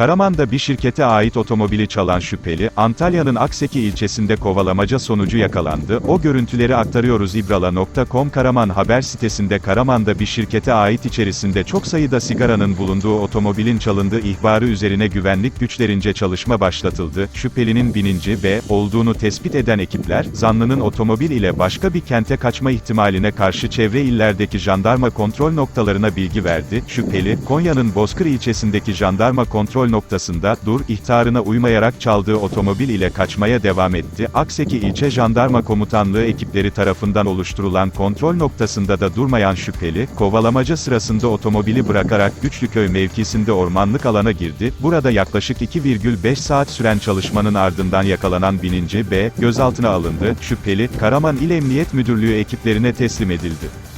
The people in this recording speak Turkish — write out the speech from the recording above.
Karaman'da bir şirkete ait otomobili çalan şüpheli, Antalya'nın Akseki ilçesinde kovalamaca sonucu yakalandı. O görüntüleri aktarıyoruz ibrala.com Karaman haber sitesinde Karaman'da bir şirkete ait içerisinde çok sayıda sigaranın bulunduğu otomobilin çalındığı ihbarı üzerine güvenlik güçlerince çalışma başlatıldı. Şüphelinin bininci ve olduğunu tespit eden ekipler, zanlının otomobil ile başka bir kente kaçma ihtimaline karşı çevre illerdeki jandarma kontrol noktalarına bilgi verdi. Şüpheli, Konya'nın Bozkır ilçesindeki jandarma kontrol noktasında, dur, ihtarına uymayarak çaldığı otomobil ile kaçmaya devam etti. Akseki ilçe jandarma komutanlığı ekipleri tarafından oluşturulan kontrol noktasında da durmayan şüpheli, kovalamaca sırasında otomobili bırakarak Güçlüköy mevkisinde ormanlık alana girdi. Burada yaklaşık 2,5 saat süren çalışmanın ardından yakalanan bininci B, gözaltına alındı. Şüpheli, Karaman İl Emniyet Müdürlüğü ekiplerine teslim edildi.